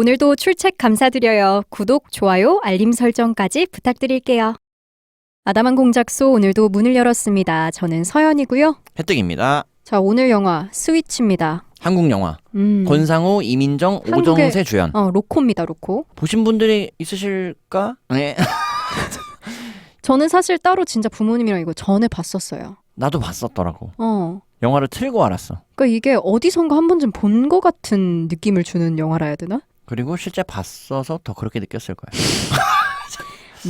오늘도 출첵 감사드려요. 구독, 좋아요, 알림 설정까지 부탁드릴게요. 아담한 공작소 오늘도 문을 열었습니다. 저는 서연이고요. 혜택입니다. 자, 오늘 영화 스위치입니다. 한국 영화 음. 권상우, 이민정, 한국의- 오정세 주연 어, 로코입니다, 로코. 보신 분들이 있으실까? 네 저는 사실 따로 진짜 부모님이랑 이거 전에 봤었어요. 나도 봤었더라고. 어. 영화를 틀고 알았어. 그러니까 이게 어디선가 한 번쯤 본 것 같은 느낌을 주는 영화라 해야 되나? 그리고 실제 봤어서 더 그렇게 느꼈을 거야.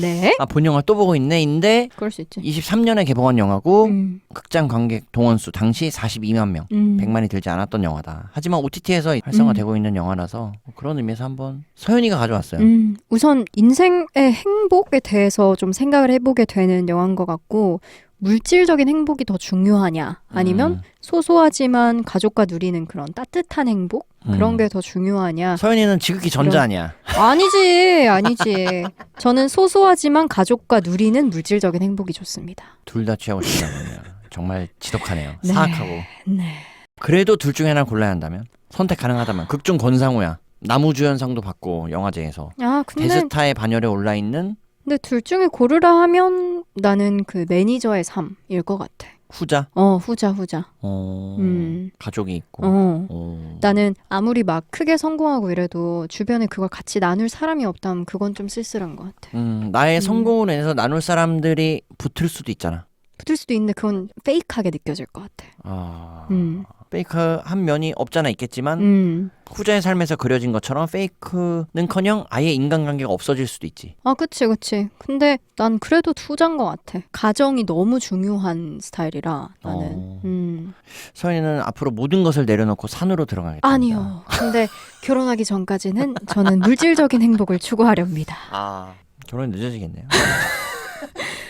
네. 아 본 영화 또 보고 있네 인데 그럴 수 있지. 23년에 개봉한 영화고 음. 극장 관객 동원수 당시 42만 명. 음. 100만이 들지 않았던 영화다. 하지만 OTT에서 활성화되고 있는 영화라서 뭐 그런 의미에서 한번 서현이가 가져왔어요. 음, 우선 인생의 행복에 대해서 좀 생각을 해보게 되는 영화인 것 같고 물질적인 행복이 더 중요하냐 아니면 음. 소소하지만 가족과 누리는 그런 따뜻한 행복 그런 음. 게 더 중요하냐 서현이는 지극히 전자 아니야. 아니지 아니지 저는 소소하지만 가족과 누리는 물질적인 행복이 좋습니다 둘 다 취하고 싶다군요. 정말 지독하네요. 네. 사악하고. 네 그래도 둘 중에 하나 골라야 한다면 선택 가능하다면 극중 권상우야. 나무주연상도 받고 영화제에서 아 근데 데스타의 반열에 올라 있는 근데 둘 중에 고르라 하면 나는 그 매니저의 삶일 것 같아 후자. 어 후자 후자 어, 음. 가족이 있고. 어 어. 나는 아무리 막 크게 성공하고 이래도 주변에 그걸 같이 나눌 사람이 없다면 그건 좀 쓸쓸한 것 같아. 음, 나의 음. 성공을 인해서 나눌 사람들이 붙을 수도 있잖아. 붙을 수도 있는데 그건 페이크하게 느껴질 것 같아. 아, 음. 페이크 한 면이 없잖아 있겠지만 음. 후자의 삶에서 그려진 것처럼 페이크는커녕 아예 인간관계가 없어질 수도 있지. 아, 그치, 그치. 근데 난 그래도 투자인 것 같아. 가정이 너무 중요한 스타일이라 나는. 어. 음. 서현이는 앞으로 모든 것을 내려놓고 산으로 들어가겠다. 아니요. 근데 결혼하기 전까지는 저는 물질적인 행복을 추구하렵니다. 아, 결혼이 늦어지겠네요.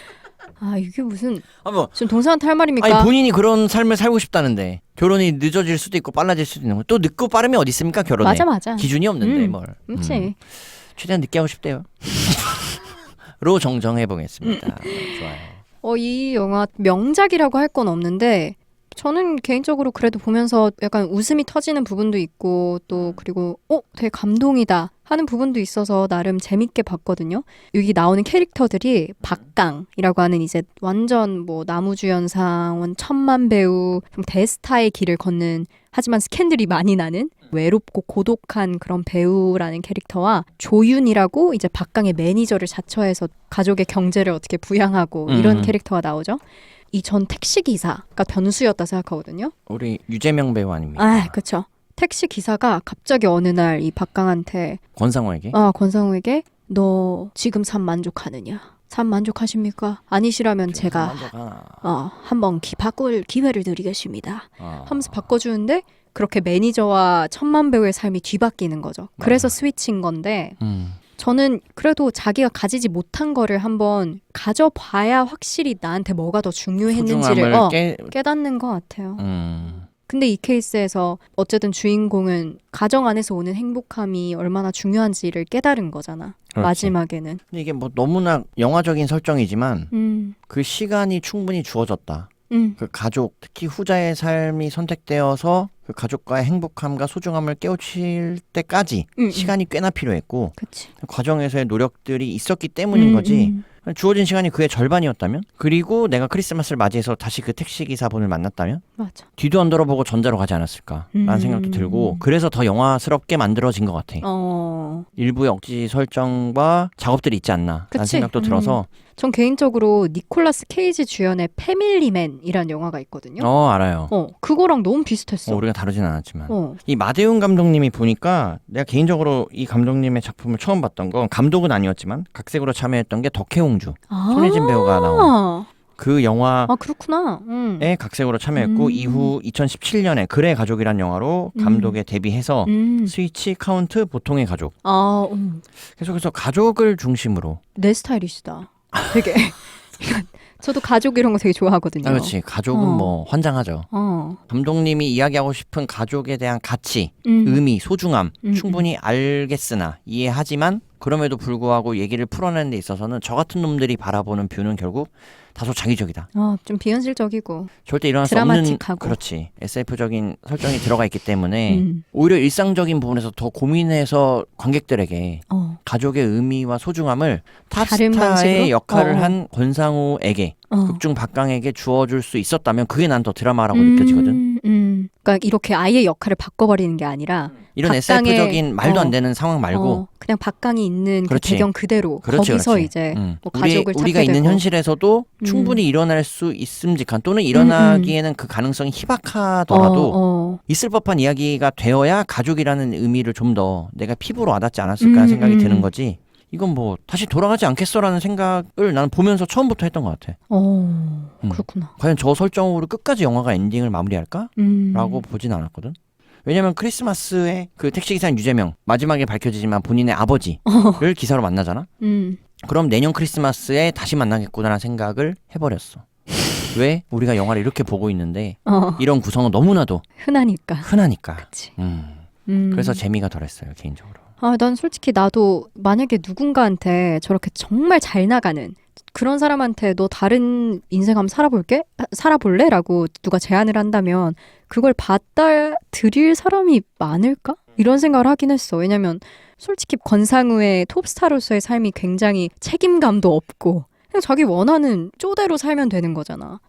아, 이게 무슨 아, 뭐 지금 동생한테 할 말입니까? 아니 본인이 그런 삶을 살고 싶다는데 결혼이 늦어질 수도 있고 빨라질 수도 있는 거. 또 늦고 빠름이 어디 있습니까 결혼에? 맞아, 맞아. 기준이 없는데 음, 뭘. 그치. 음, 최대한 늦게 하고 싶대요. 로 정정해 보겠습니다. 좋아요. 어, 이 영화 명작이라고 할 건 없는데 저는 개인적으로 그래도 보면서 약간 웃음이 터지는 부분도 있고 또 그리고 어, 되게 감동이다 하는 부분도 있어서 나름 재밌게 봤거든요. 여기 나오는 캐릭터들이 박강이라고 하는 이제 완전 뭐 나무주연상, 원 천만 배우, 좀 대스타의 길을 걷는 하지만 스캔들이 많이 나는 외롭고 고독한 그런 배우라는 캐릭터와 조윤이라고 이제 박강의 매니저를 자처해서 가족의 경제를 어떻게 부양하고 이런 음. 캐릭터가 나오죠. 이 전 택시 기사가 변수였다 생각하거든요. 우리 유재명 배우 아닙니까? 아, 그렇죠. 택시 기사가 갑자기 어느 날 이 박강한테 권상우에게 아 권상우에게 너 지금 삶 만족하느냐? 삶 만족하십니까? 아니시라면 제가 만족하나. 어, 한번 기, 바꿀 기회를 드리겠습니다. 아. 하면서 바꿔주는데 그렇게 매니저와 천만 배우의 삶이 뒤바뀌는 거죠. 그래서 스위치인 건데 음. 저는 그래도 자기가 가지지 못한 거를 한번 가져봐야 확실히 나한테 뭐가 더 중요했는지를 소중함을 어, 깨. 깨닫는 것 같아요. 음. 근데 이 케이스에서 어쨌든 주인공은 가정 안에서 오는 행복함이 얼마나 중요한지를 깨달은 거잖아. 그렇지. 마지막에는. 근데 이게 뭐 너무나 영화적인 설정이지만 음, 그 시간이 충분히 주어졌다. 음, 그 가족, 특히 후자의 삶이 선택되어서 그 가족과의 행복함과 소중함을 깨우칠 때까지 음, 음. 시간이 꽤나 필요했고 그치. 그 과정에서의 노력들이 있었기 때문인 음, 거지. 음. 주어진 시간이 그의 절반이었다면 그리고 내가 크리스마스를 맞이해서 다시 그 택시 기사분을 만났다면 맞아. 뒤도 안 돌아보고 전자로 가지 않았을까라는 음. 생각도 들고 그래서 더 영화스럽게 만들어진 것 같아. 어, 일부의 억지 설정과 작업들이 있지 않나라는 그치. 생각도 들어서 전 개인적으로 니콜라스 케이지 주연의 패밀리맨이란 영화가 있거든요. 어 알아요. 어, 그거랑 너무 비슷했어. 어, 우리가 다루진 않았지만 어, 이 마대훈 감독님이 보니까 내가 개인적으로 이 감독님의 작품을 처음 봤던 건 감독은 아니었지만 각색으로 참여했던 게 덕혜옹주 아, 손예진 배우가 나온 그 영화에 아 그렇구나. 음. 각색으로 참여했고 음. 이후 2017년에 그의 가족이란 영화로 음. 감독에 데뷔해서 음. 스위치 카운트 보통의 가족 아, 음. 계속해서 가족을 중심으로 내 스타일이시다. 되게 저도 가족 이런 거 되게 좋아하거든요. 아, 그렇지. 가족은 어. 뭐 환장하죠. 어. 감독님이 이야기하고 싶은 가족에 대한 가치, 음. 의미, 소중함 음, 충분히 알겠으나 이해하지만 그럼에도 불구하고 얘기를 풀어내는 데 있어서는 저 같은 놈들이 바라보는 뷰는 결국 다소 장의적이다. 어, 좀 비현실적이고. 절대 일어날 수 없는 드라마틱하고. 그렇지 SF적인 설정이 들어가 있기 때문에 음. 오히려 일상적인 부분에서 더 고민해서 관객들에게 어. 가족의 의미와 소중함을? 탑스타의 역할을 어. 한 권상우에게 어. 극중 박강에게 주어줄 수 있었다면 그게 난 더 드라마라고 느껴지거든. 음, 음. 그러니까 이렇게 아예 역할을 바꿔버리는 게 아니라 이런 박강의- SF적인 말도 안 어. 되는 상황 말고 어, 그냥 박강이 있는 그 그렇지. 배경 그대로 그렇지, 거기서 그렇지. 이제 음. 뭐 우리, 가족을 우리가 찾게 있는 되고. 현실에서도 음. 충분히 일어날 수 있음직한 또는 일어나기에는 그 가능성이 희박하더라도 어, 어. 있을 법한 이야기가 되어야 가족이라는 의미를 좀 더 내가 피부로 와닿지 않았을까 하는 음, 생각이 음. 드는 거지. 이건 뭐 다시 돌아가지 않겠어라는 생각을 나는 보면서 처음부터 했던 것 같아. 어, 음. 그렇구나. 과연 저 설정으로 끝까지 영화가 엔딩을 마무리할까? 음. 라고 보진 않았거든. 왜냐면 크리스마스에 그 택시기사 유재명 마지막에 밝혀지지만 본인의 아버지를 기사로 만나잖아. 음. 그럼 내년 크리스마스에 다시 만나겠구나라는 생각을 해버렸어. 왜 우리가 영화를 이렇게 보고 있는데 어, 이런 구성은 너무나도 흔하니까. 흔하니까. 그치. 음. 음. 그래서 재미가 덜했어요 개인적으로. 아, 난 솔직히 나도 만약에 누군가한테 저렇게 정말 잘 나가는 그런 사람한테 너 다른 인생 한번 살아볼게? 아, 살아볼래? 라고 누가 제안을 한다면 그걸 받아들일 사람이 많을까? 이런 생각을 하긴 했어. 왜냐면 솔직히 권상우의 톱스타로서의 삶이 굉장히 책임감도 없고 그냥 자기 원하는 쪼대로 살면 되는 거잖아.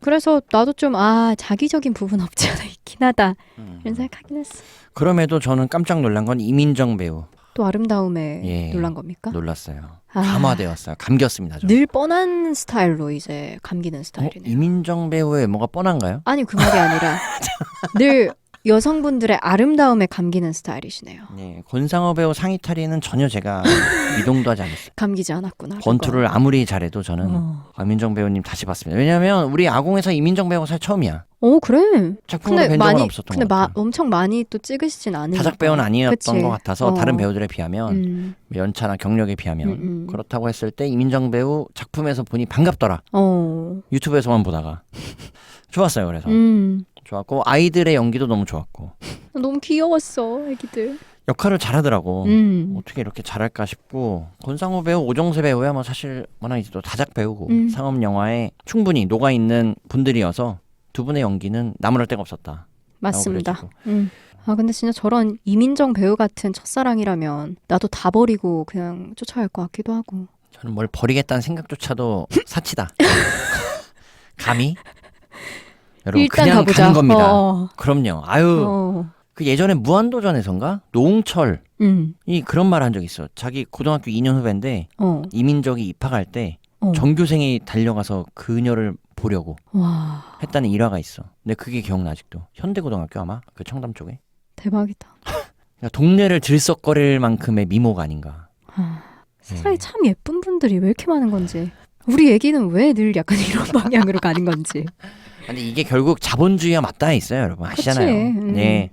음. 그래서 나도 좀 아 자기적인 부분 없지 않아 있긴 하다 음. 이런 생각하긴 했어. 그럼에도 저는 깜짝 놀란 건 이민정 배우 또 아름다움에 예. 놀란 겁니까? 놀랐어요. 아. 감화되었어요. 감겼습니다. 저. 늘 뻔한 스타일로 이제 감기는 어? 스타일이네요. 이민정 배우의 뭐가 뻔한가요? 아니 그 말이 아니라 늘 여성분들의 아름다움에 감기는 스타일이시네요. 네, 권상어 배우 상의 탈의는 전혀 제가 이동도 하지 않았어요. 감기지 않았구나. 권투를 아무리 잘해도 저는 어. 이민정 배우님 다시 봤습니다. 왜냐하면 우리 아공에서 이민정 배우가 사실 처음이야. 어 그래. 작품으로 뵌 적은 많이 없었던 근데 것 마, 같아요. 엄청 많이 또 찍으시진 않으니까. 타작 배우는 아니었던 그치. 것 같아서 어. 다른 배우들에 비하면 음, 연차나 경력에 비하면 음, 음. 그렇다고 했을 때 이민정 배우 작품에서 보니 반갑더라. 어. 유튜브에서만 보다가 좋았어요. 그래서 음. 좋았고 아이들의 연기도 너무 좋았고 너무 귀여웠어, 애기들. 역할을 잘하더라고. 음. 어떻게 이렇게 잘할까 싶고 권상우 배우, 오정세 배우야 뭐 사실 워낙 이제 또 다작 배우고 음. 상업 영화에 충분히 녹아 있는 분들이어서 두 분의 연기는 나무랄 데가 없었다. 맞습니다. 음. 아 근데 진짜 저런 이민정 배우 같은 첫사랑이라면 나도 다 버리고 그냥 쫓아갈 것 같기도 하고. 저는 뭘 버리겠다는 생각조차도 사치다. 감히 여러분 일단 그냥 가보자. 가는 겁니다. 어, 그럼요. 아유 어. 그 예전에 무한도전에선가 노홍철이 음. 그런 말 한 적 있어. 자기 고등학교 2년 후배인데 어. 이민정이 입학할 때 어. 전교생이 달려가서 그녀를 보려고 와 했다는 일화가 있어. 근데 그게 기억나 아직도. 현대고등학교 아마 그 청담 쪽에. 대박이다. 그러니까 동네를 들썩거릴 만큼의 미모가 아닌가. 아, 네. 세상에 참 예쁜 분들이 왜 이렇게 많은 건지. 우리 얘기는 왜 늘 약간 이런 방향으로 가는 건지. 근데 이게 결국 자본주의와 맞닿아 있어요, 여러분. 아시잖아요. 음. 네.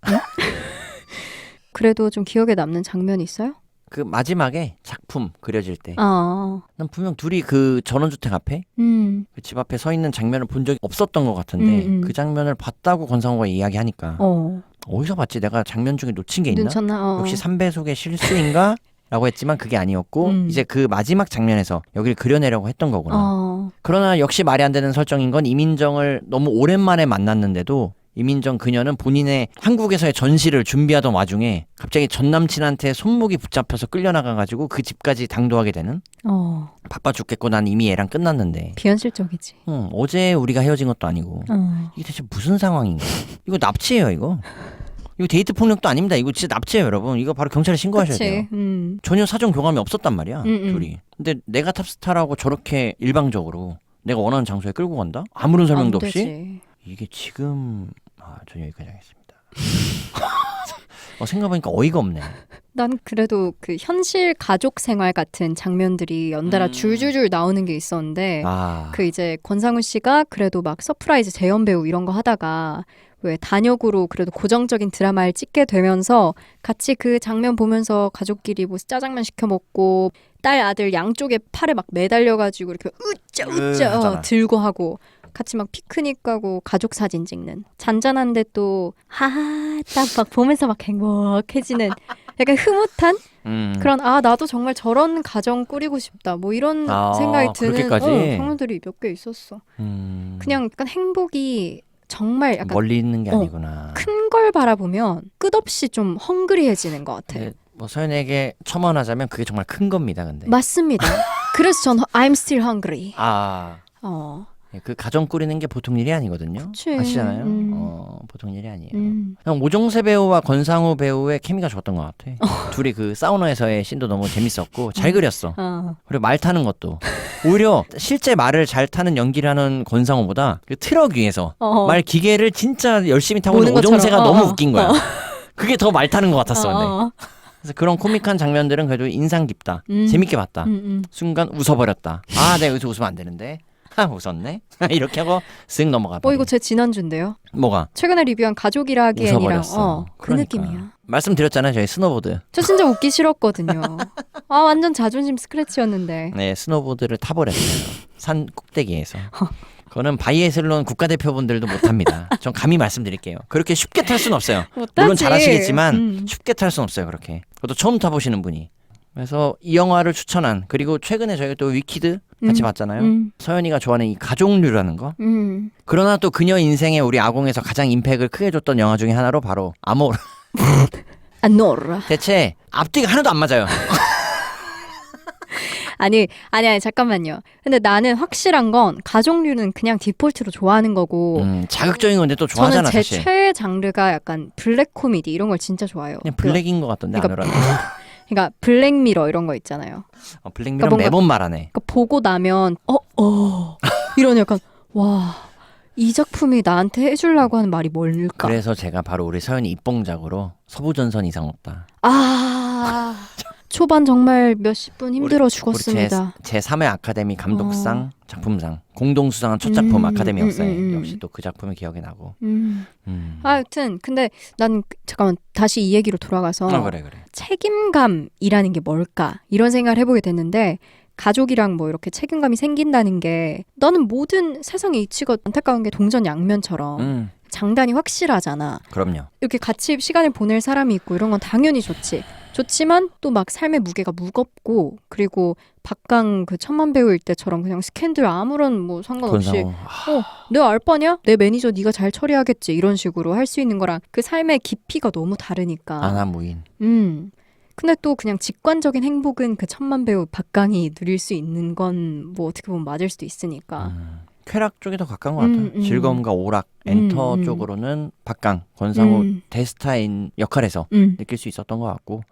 그래도 좀 기억에 남는 장면이 있어요? 그 마지막에 작품 그려질 때, 아, 난 분명 둘이 그 전원주택 앞에 음, 그 집 앞에 서 있는 장면을 본 적이 없었던 것 같은데 음, 음. 그 장면을 봤다고 권상우가 이야기하니까 어, 어. 디서 봤지? 내가 장면 중에 놓친 게 있나? 눈쳤나? 어. 역시 삼배속의 실수인가? 라고 했지만 그게 아니었고 음. 이제 그 마지막 장면에서 여기를 그려내려고 했던 거구나. 어, 그러나 역시 말이 안 되는 설정인 건 이민정을 너무 오랜만에 만났는데도 이민정 그녀는 본인의 한국에서의 전시를 준비하던 와중에 갑자기 전 남친한테 손목이 붙잡혀서 끌려나가가지고 그 집까지 당도하게 되는 어, 바빠 죽겠고 난 이미 얘랑 끝났는데. 비현실적이지. 응, 어제 우리가 헤어진 것도 아니고. 어, 이게 대체 무슨 상황인가? 이거 납치예요 이거 이거 데이트 폭력도 아닙니다 이거 진짜 납치예요 여러분 이거 바로 경찰에 신고하셔야 돼요 그치. 음, 전혀 사전 교감이 없었단 말이야 음, 음. 둘이 근데 내가 탑스타라고 저렇게 일방적으로 내가 원하는 장소에 끌고 간다 아무런 설명도 안 없이 되지. 이게 지금 아, 전 여기까지 하겠습니다. 어, 생각해보니까 어이가 없네. 난 그래도 그 현실 가족 생활 같은 장면들이 연달아 음. 줄줄줄 나오는 게 있었는데 아, 그 이제 권상우 씨가 그래도 막 서프라이즈 재연 배우 이런 거 하다가 왜 단역으로 그래도 고정적인 드라마를 찍게 되면서 같이 그 장면 보면서 가족끼리 뭐 짜장면 시켜 먹고 딸 아들 양쪽에 팔에 막 매달려 가지고 이렇게 으짜 으, 으짜 하잖아. 들고 하고 같이 막 피크닉 가고 가족 사진 찍는 잔잔한데 또 하하 딱막 보면서 막 행복해지는 약간 흐뭇한 음. 그런 아 나도 정말 저런 가정 꾸리고 싶다 뭐 이런 아, 생각이 드는 그렇게까지? 어, 장면들이 몇 개 있었어. 음. 그냥 약간 행복이 정말 약간 멀리 있는 게 어, 아니구나. 큰 걸 바라보면 끝없이 좀 헝그리해지는 것 같아요. 네, 뭐 서연에게 첨언하자면 그게 정말 큰 겁니다. 근데. 맞습니다. 그래서 전 I'm still hungry. 아. 어, 예, 그 가정 꾸리는 게 보통 일이 아니거든요. 그치. 아시잖아요. 음. 어, 보통 일이 아니에요. 음. 그냥 오종세 배우와 권상우 배우의 케미가 좋았던 것 같아. 어. 둘이 그 사우나에서의 씬도 너무 재밌었고 잘 그렸어. 어. 그리고 말 타는 것도 오히려 실제 말을 잘 타는 연기를 하는 권상우보다 그 트럭 위에서 어. 말 기계를 진짜 열심히 타고 있는 모는 것처럼. 오종세가 어, 너무 어. 웃긴 거야. 어. 그게 더 말 타는 것 같았어. 근데. 어. 그래서 그런 코믹한 장면들은 그래도 인상 깊다. 음. 재밌게 봤다. 음, 음. 순간 웃어버렸다. 아, 내가 여기서 웃으면 안 되는데. 하, 웃었네. 이렇게 하고 쓱 넘어가. 어 이거 제 지난주인데요. 뭐가? 최근에 리뷰한 가족이라기엔이랑 웃어버렸어. 어, 그 그러니까. 느낌이야. 말씀드렸잖아요. 저희 스노보드. 저 진짜 웃기 싫었거든요. 아 완전 자존심 스크래치였는데. 네, 스노보드를 타버렸어요. 산 꼭대기에서. 그거는 바이애슬론 국가대표분들도 못합니다. 전 감히 말씀드릴게요. 그렇게 쉽게 탈 수는 없어요. 못하지. 물론 잘하시겠지만 음. 쉽게 탈 수는 없어요. 그렇게. 그것도 처음 타보시는 분이. 그래서 이 영화를 추천한 그리고 최근에 저희가 또 위키드 같이 음. 봤잖아요. 음. 서연이가 좋아하는 이 가족류라는 거. 음. 그러나 또 그녀 인생에 우리 아공에서 가장 임팩을 크게 줬던 영화 중에 하나로 바로 아모르. 아노라. 대체 앞뒤가 하나도 안 맞아요. 아니 아니 아니 잠깐만요. 근데 나는 확실한 건 가족류는 그냥 디폴트로 좋아하는 거고. 음, 자극적인 건데 또 저는 좋아하잖아 제 사실. 최애 장르가 약간 블랙 코미디 이런 걸 진짜 좋아해요. 그냥 블랙인 것 같던데 그러니까. 그러니까 블랙미러 이런 거 있잖아요. 어, 블랙미러 그러니까 매번 말하네. 그러니까 보고 나면 어 어 이런 약간 와 이 작품이 나한테 해주려고 하는 말이 뭘까? 그래서 제가 바로 우리 서연이 입봉작으로 서부전선 이상 없다. 아 초반 정말 몇십 분 힘들어 죽었습니다. 제 3회 아카데미 감독상, 작품상 공동 수상한 첫 작품 음, 아카데미 음, 역사에 음, 음. 역시 또 그 작품이 기억이 나고. 음. 음. 하여튼 근데 난 그- 잠깐만 다시 이 얘기로 돌아가서 아, 그래 그래. 책임감이라는 게 뭘까 이런 생각을 해보게 됐는데 가족이랑 뭐 이렇게 책임감이 생긴다는 게 나는 모든 세상의 이치가 안타까운 게 동전 양면처럼 음, 장단이 확실하잖아. 그럼요. 이렇게 같이 시간을 보낼 사람이 있고 이런 건 당연히 좋지. 좋지만 또 막 삶의 무게가 무겁고 그리고 박강 그 천만 배우일 때처럼 그냥 스캔들 아무런 뭐 상관없이 권상우. 어, 내 알바냐? 내 매니저 네가 잘 처리하겠지 이런 식으로 할 수 있는 거랑 그 삶의 깊이가 너무 다르니까. 아나무인. 음. 근데 또 그냥 직관적인 행복은 그 천만 배우 박강이 누릴 수 있는 건 뭐 어떻게 보면 맞을 수도 있으니까. 음, 쾌락 쪽이 더 가까운 것 같아요. 음, 음. 즐거움과 오락, 엔터 음, 음. 쪽으로는 박강, 권상우 음. 대스타인 역할에서 음. 느낄 수 있었던 것 같고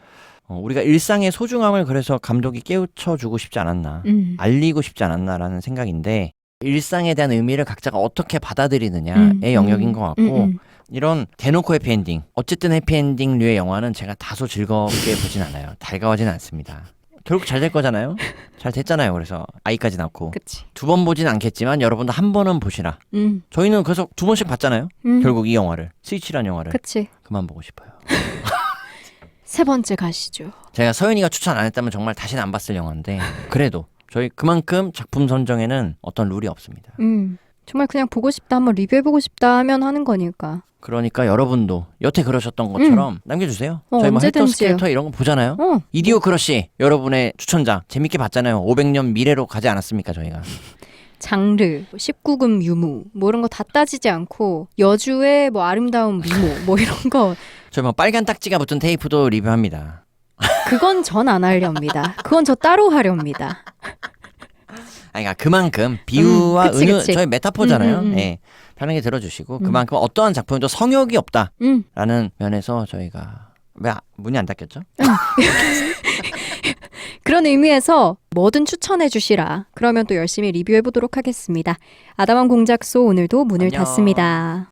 어, 우리가 일상의 소중함을 그래서 감독이 깨우쳐 주고 싶지 않았나 음. 알리고 싶지 않았나라는 생각인데 일상에 대한 의미를 각자가 어떻게 받아들이느냐의 음, 영역인 음, 것 같고 음, 음. 이런 대놓고 해피엔딩 어쨌든 해피엔딩류의 영화는 제가 다소 즐겁게 보진 않아요 달가워진 않습니다 결국 잘 될 거잖아요 잘 됐잖아요 그래서 아이까지 낳고 그치. 두 번 보진 않겠지만 여러분도 한 번은 보시라 음. 저희는 그래서 두 번씩 봤잖아요 음. 결국 이 영화를 스위치란 영화를 그치. 그만 보고 싶어요 세 번째 가시죠. 제가 서윤이가 추천 안 했다면 정말 다시는 안 봤을 영화인데 그래도 저희 그만큼 작품 선정에는 어떤 룰이 없습니다. 음. 정말 그냥 보고 싶다 한번 리뷰해보고 싶다 하면 하는 거니까. 그러니까 여러분도 여태 그러셨던 것처럼 남겨주세요. 어, 저희 뭐 헬터 언제든지요. 스켈터 이런 거 보잖아요. 어. 이디오 크러쉬 여러분의 추천작 재밌게 봤잖아요. 500년 미래로 가지 않았습니까 저희가? 장르, 19금 유무 뭐 이런 거 다 따지지 않고 여주의 뭐 아름다운 미모 뭐 이런 거 저희 뭐 빨간 딱지가 붙은 테이프도 리뷰합니다. 그건 전 안 하렵니다. 그건 저 따로 하렵니다. 아니 그러니까 그만큼 비유와 음, 그치, 은유 그치. 저희 메타포잖아요. 음, 음, 음. 예. 편하게 들어주시고 음. 그만큼 어떠한 작품에도 성욕이 없다라는 음. 면에서 저희가 왜 아- 문이 안 닫혔죠? 그런 의미에서 뭐든 추천해 주시라. 그러면 또 열심히 리뷰해 보도록 하겠습니다. 아담한 공작소 오늘도 문을 안녕. 닫습니다.